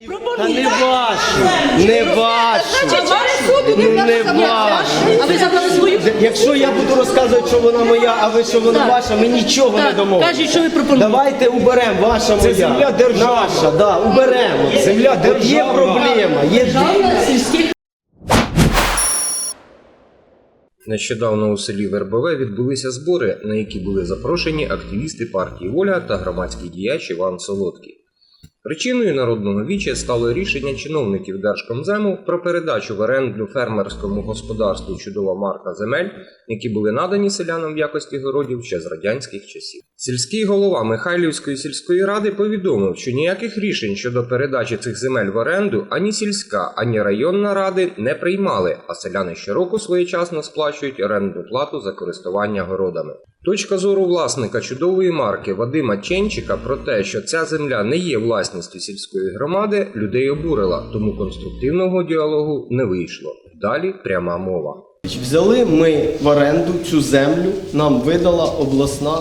Не вашу, не вашу. Ну не вашу. А ви забрали свою? Якщо я буду розказувати, що вона моя, а ви що вона Так. ваша, ми нічого не дамо. що ви пропонуєте. Давайте уберемо, ваша моя. земля державна. Наша, да, уберемо. Земля От є державна. проблема. Є Державна Нещодавно у селі Вербове відбулися збори, на які були запрошені активісти партії Воля та громадський діяч Іван Солодкий. Причиною народного віча стало рішення чиновників Держкомзему про передачу в оренду фермерському господарству чудова марка земель, які були надані селянам в якості городів ще з радянських часів. Сільський голова Михайлівської сільської ради повідомив, що ніяких рішень щодо передачі цих земель в оренду ані сільська, ані районна ради не приймали, а селяни щороку своєчасно сплачують орендну плату за користування городами. Точка зору власника чудової марки Вадима Ченчика про те, що ця земля не є власністю сільської громади, людей обурила, тому конструктивного діалогу не вийшло. Далі пряма мова. Взяли ми в оренду цю землю, нам видала обласна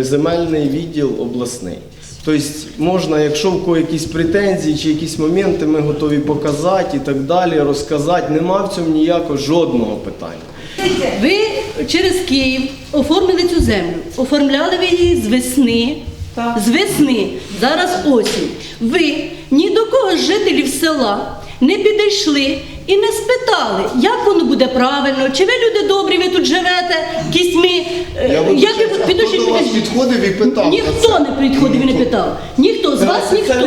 земельний відділ обласний. Тобто можна, якщо в кого якісь претензії чи якісь моменти, ми готові показати і так далі, розказати. Нема в цьому ніякого жодного питання. Ви через Київ оформили цю землю. Оформляли ви її з весни. З весни, зараз осінь. Ви ні до кого з жителів села не підійшли і не спитали, як воно буде правильно, чи ви люди добрі, ви тут живете, кістьми. е, Я як ви- до вас підходив і питав Ніхто це? не підходив і не питав. Ніхто, з вас ніхто. не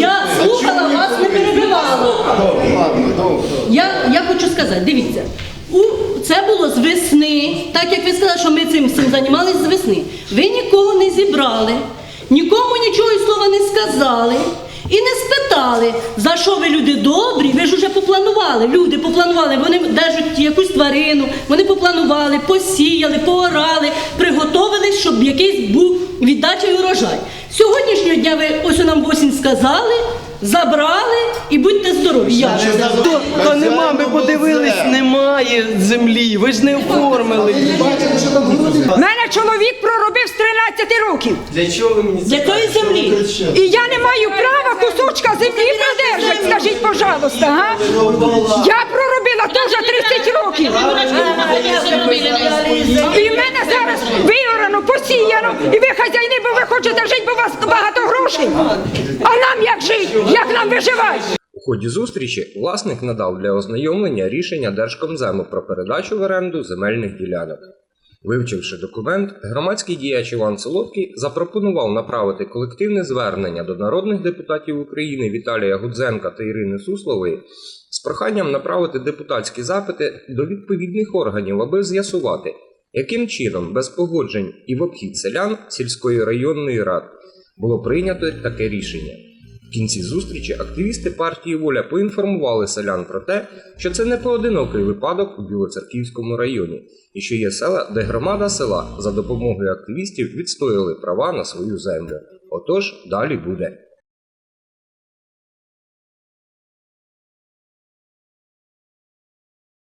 я слухала вас, не перебивала. Я, я хочу сказати, дивіться, у, це було з весни, так як ви сказали, що ми цим всім займалися з весни. Ви нікого не зібрали, нікому нічого і слова не сказали. І не спитали, за що ви люди добрі, ви ж уже попланували. Люди попланували, вони держать якусь тварину, вони попланували, посіяли, поорали, приготовились, щоб якийсь був віддача і урожай. Сьогоднішнього дня ви ось нам в осінь сказали, забрали і будьте здорові. Я. То, то нема, ми подивились, немає землі, ви ж не оформили. У мене чоловік проробив з 13 років. Для чого ви мені З якої землі? І я не маю права кусочка землі продержати, скажіть, пожалуйста, га? Я проробила теж 30 років. І в мене зараз виорано, посіяно, і ви хазяїни, бо ви хочете жити, бо у вас багато грошей. А нам як жити? Як нам виживати? У ході зустрічі власник надав для ознайомлення рішення Держкомзему про передачу в оренду земельних ділянок. Вивчивши документ, громадський діяч Іван Солодкий запропонував направити колективне звернення до народних депутатів України Віталія Гудзенка та Ірини Суслової з проханням направити депутатські запити до відповідних органів, аби з'ясувати, яким чином без погоджень і в обхід селян сільської районної ради було прийнято таке рішення. Кінці зустрічі активісти партії Воля поінформували селян про те, що це не поодинокий випадок у Білоцерківському районі, і що є села, де громада села за допомогою активістів відстояли права на свою землю. Отож, далі буде.